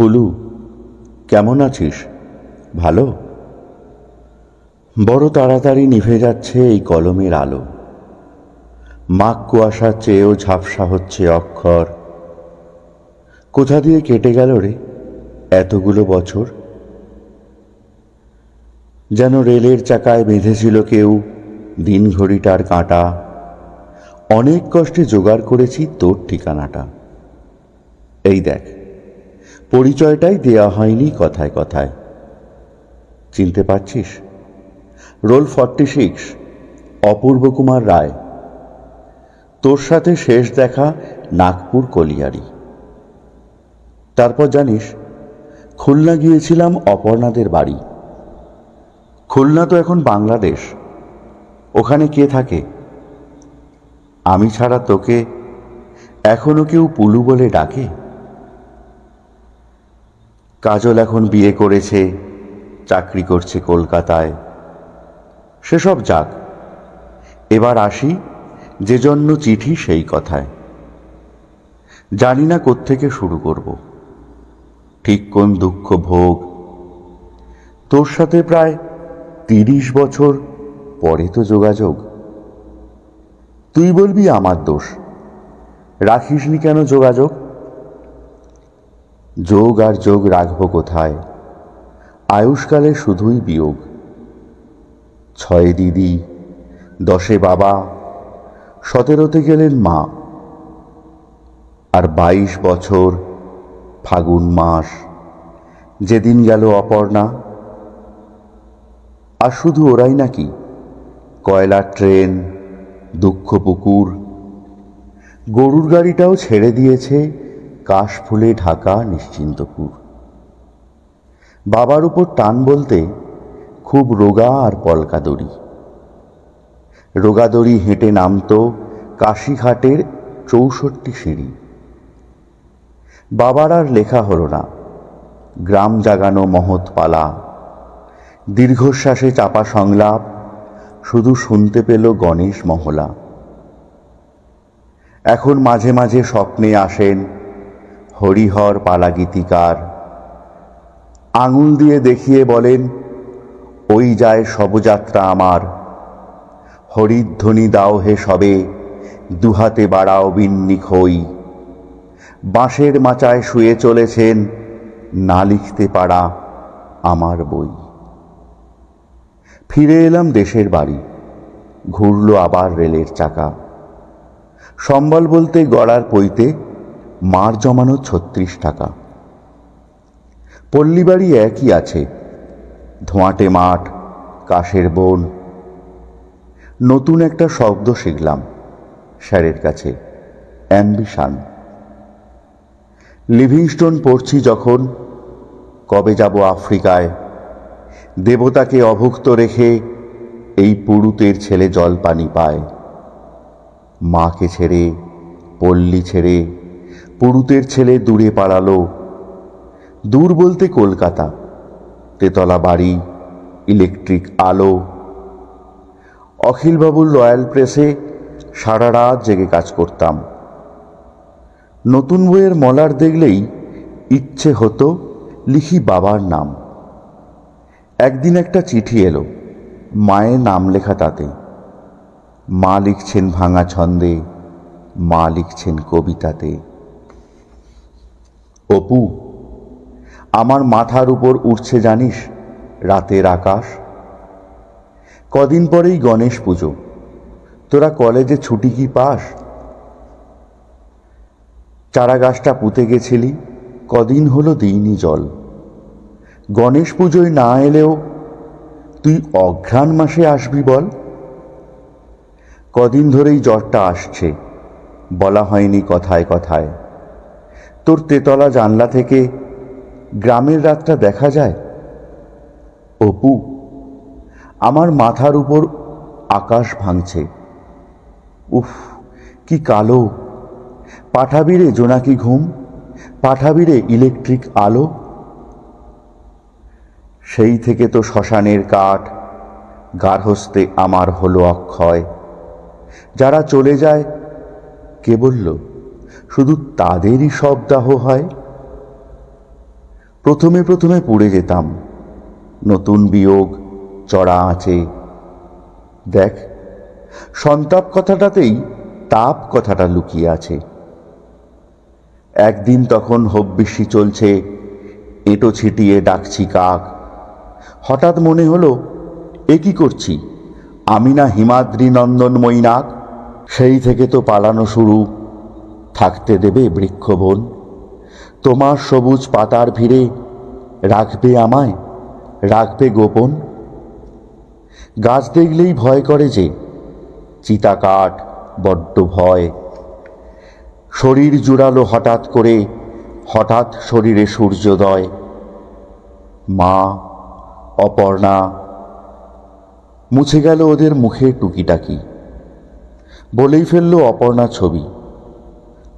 পুলু, কেমন আছিস? ভালো? বড় তাড়াতাড়ি নিভে যাচ্ছে এই কলমের আলো। মাঘ কুয়াশার চেয়েও ঝাপসা হচ্ছে অক্ষর। কোথা দিয়ে কেটে গেল রে এতগুলো বছর? যেন রেলের চাকায় বেঁধেছিল কেউ দিন ঘড়িটার কাঁটা। অনেক কষ্টে জোগাড় করেছি তোর ঠিকানাটা। এই দেখ পরিচয়টাই দেয়া হয়নি কথায় কথায়। চিনতে পারছিস? Roll forty six, Apurba Kumar Ray. তোর সাথে শেষ দেখা নাগপুর কলিয়ারি। তারপর জানিস, খুলনা গিয়েছিলাম অপর্ণাদের বাড়ি। খুলনা তো এখন বাংলাদেশ। ওখানে কে থাকে? আমি ছাড়া তোকে এখনও কেউ পুলু বলে ডাকে? কাজল এখন বিয়ে করেছে, চাকরি করছে কলকাতায়। সেসব যাক, এবার আসি যে জন্য চিঠি সেই কথায়। জানি না কোত্থেকে শুরু করব। ঠিক কোন দুঃখ ভোগ? তোর সাথে প্রায় তিরিশ বছর পরে তো যোগাযোগ। তুই বলবি আমার দোষ। রাখিসনি কেন যোগাযোগ? যোগ আর যোগ রাখব কোথায়? আয়ুষ্কালে শুধুই বিয়োগ। ছয় দিদি, দশে বাবা, সতেরোতে গেলেন মা। আর বাইশ বছর ফাগুন মাস, যেদিন গেল অপর্ণা। আর শুধু ওরাই নাকি? কয়লার ট্রেন, দুঃখ পুকুর। গরুর গাড়িটাও ছেড়ে দিয়েছে কাশ ফুলে ঢাকা নিশ্চিন্তপুর। বাবার উপর টান বলতে খুব রোগা আর পলকা দড়ি রোগা দড়ি হেঁটে নামতো কাশিঘাটের চৌষট্টি সিঁড়ি। বাবার আর লেখা হলো না। গ্রাম জাগানো মহৎ পালা। দীর্ঘশ্বাসে চাপা সংলাপ, শুধু শুনতে পেল গণেশ মহলা। এখন মাঝে মাঝে স্বপ্নে আসেন হরিহর পালা গীতিকার আঙুল দিয়ে দেখিয়ে বলেন, ওই যায় শবযাত্রা আমার। হরিধ্বনি দাও হে সবে, দুহাতে বাড়াও বিন্নিক হই। বাঁশের মাচায় শুয়ে চলেছেন, না লিখতে পারা আমার বই। ফিরে এলাম দেশের বাড়ি। ঘুরল আবার রেলের চাকা। সম্বল বলতে গড়ার পইতে মার জমানো ছত্রিশ টাকা। পল্লীবাড়ি একই আছে। ধোঁয়াটে মাঠ, কাশের বন। নতুন একটা শব্দ শিখলাম স্যারের কাছে, অ্যাম্বিশান। লিভিংস্টোন পড়ছি যখন, কবে যাব আফ্রিকায়? দেবতাকে অভুক্ত রেখে এই পুরুতের ছেলে জল পানি পায়। মাকে ছেড়ে, পল্লী ছেড়ে পুরুতের ছেলে দূরে পালালো। দূর বলতে কলকাতা, তেতলা বাড়ি, ইলেকট্রিক আলো। অখিলবাবুর রয়্যাল প্রেসে সারা রাত জেগে কাজ করতাম। নতুন বইয়ের মলার দেখলেই ইচ্ছে হতো লিখি বাবার নাম। একদিন একটা চিঠি এলো, মায়ের নাম লেখা তাতে। মা লিখছেন ভাঙা ছন্দে, মা লিখছেন কবিতাতে। অপু, আমার মাথার উপর উঠছে জানিস রাতের আকাশ? কদিন পরেই গণেশ পুজো, তোরা কলেজে ছুটি কি পাস? চারা গাছটা পুঁতে গেছিলি, কদিন হলো দিইনি জল। গণেশ পুজোয় না এলেও তুই অঘ্রাণ মাসে আসবি বল। কদিন ধরেই জ্বরটা আসছে, বলা হয়নি কথায় কথায়। তোর তেতলা জানলা থেকে গ্রামের রাতটা দেখা যায়? অপু, আমার মাথার উপর আকাশ ভাঙছে। উফ, কি কালো। পাঠাবিরে জোনাকি ঘুম, পাঠাবিরে ইলেকট্রিক আলো। সেই থেকে তো শ্মশানের কাঠ গার্হস্থে আমার হলো অক্ষয়। যারা চলে যায়, কে বলল? শুধু তাদেরই সব দাহ হয়? প্রথমে প্রথমে পুড়ে যেতাম। নতুন বিয়োগ, চড়া আছে। দেখ, সন্তাপ কথাটাতেই তাপ কথাটা লুকিয়ে আছে। একদিন তখন হব্বিষ্যি চলছে, এঁটো ছিটিয়ে ডাকছি কাক। হঠাৎ মনে হলো, এ কি করছি? আমি না হিমাদ্রি নন্দন মৈনাক সেই থেকে তো পালানো শুরু। থাকতে দেবে বৃক্ষবন। তোমার সবুজ পাতার ভিড়ে রাখবে আমায়, রাখবে গোপন। গাছ দেখলেই ভয় করে যে, চিতাকাঠ, বড্ড ভয়। শরীর জুড়ালো হঠাৎ করে, হঠাৎ শরীরে সূর্যোদয়। মা, অপর্ণা, মুছে গেল ওদের মুখে টুকিটাকি। বলেই ফেলল অপর্ণা ছবি।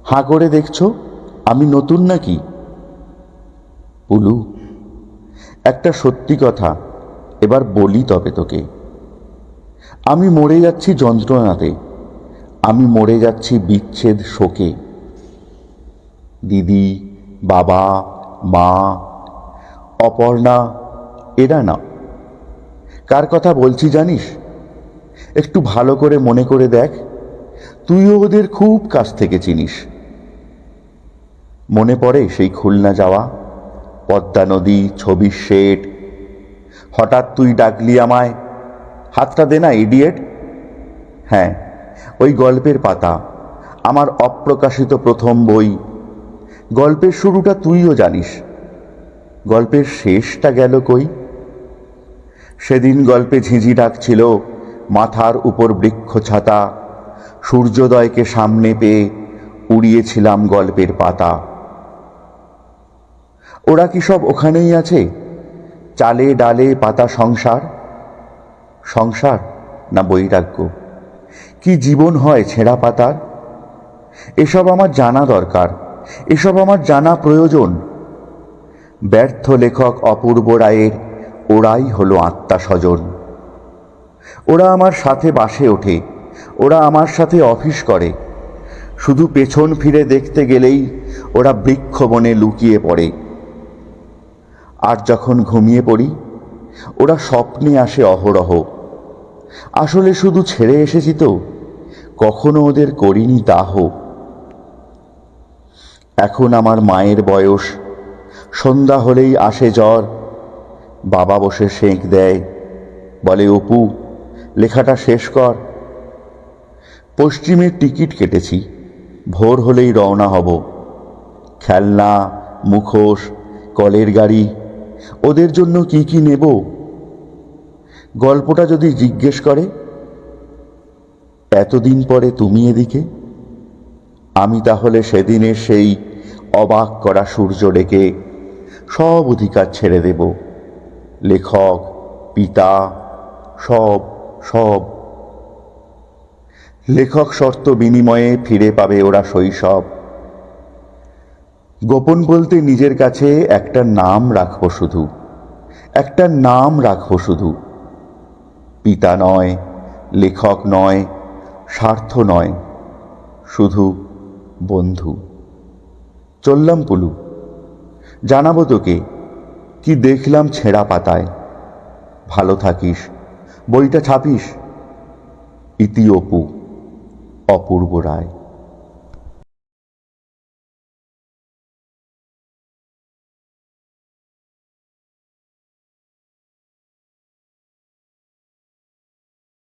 হাঁ করে দেখছ? আমি নতুন নাকি? পুলু, একটা সত্যি কথা এবার বলি তবে তোকে। আমি মরে যাচ্ছি যন্ত্রণাতে। আমি মরে যাচ্ছি বিচ্ছেদ শোকে। দিদি, বাবা, মা, অপর্ণা, এরা না। কার কথা বলছি জানিস? একটু ভালো করে মনে করে দেখ। তুইও ওদের খুব কাছ থেকে চিনিস। মনে পড়ে সেই খুলনা যাওয়া? পদ্মা নদী ছবির শেড হঠাৎ তুই ডাকলি আমায়। হাতটা দে না ইডিয়েট হ্যাঁ ওই গল্পের পাতা। আমার অপ্রকাশিত প্রথম বই। গল্পের শুরুটা তুইও জানিস। গল্পের শেষটা গেল কই? সেদিন গল্পে ঝিঁঝি ডাকছিল, মাথার উপর বৃক্ষ ছাতা। সূর্যোদয়কে সামনে পেয়ে উড়িয়েছিলাম গল্পের পাতা। ওরা কি সব ওখানেই আছে? চালে, ডালে, পাতা, সংসার? সংসার না বৈরাগ্য? কি জীবন হয় ছেঁড়া পাতার? এসব আমার জানা দরকার। এসব আমার জানা প্রয়োজন। ব্যর্থ লেখক অপূর্ব রায়ের ওরাই হলো আত্মা স্বজন। ওরা আমার সাথে বাসে ওঠে। ওরা আমার সাথে অফিস করে। শুধু পেছন ফিরে দেখতে গেলেই ওরা বৃক্ষ বনে লুকিয়ে পড়ে। আর যখন ঘুমিয়ে পড়ি, ওরা স্বপ্নে আসে অহরহ। আসলে শুধু ছেড়ে এসেছি তো, কখনো ওদের করিনি দাহ। এখন আমার মায়ের বয়স, সন্ধ্যা হলেই আসে জ্বর, বাবা বসে সেঁক দেয়, বলে, অপু, লেখাটা শেষ কর। পশ্চিমের টিকিট কেটেছি, ভোর হলেই রওনা হব। খেলনা, মুখোশ, কলের গাড়ি ওদের জন্য কি কি নেব? গল্পটা যদি জিজ্ঞেস করে, এতদিন পরে তুমি এদিকে? আমি তাহলে সেদিনের সেই অবাক করা সূর্য ডেকে সব অধিকার ছেড়ে দেব। লেখক, পিতা, সব সব। লেখক শর্ত বিনিময়ে ফিরে পাবে ওরা শৈশব। গোপন বলতে নিজের কাছে একটা নাম রাখব শুধু। একটা নাম রাখব শুধু। পিতা নয়, লেখক নয়, স্বার্থ নয়, শুধু বন্ধু। চললাম পুলু। জানাব তোকে, কি দেখলাম ছেঁড়া পাতায়। ভালো থাকিস, বইটা ছাপিস। ইতি অপু, অপূর্ব রায়।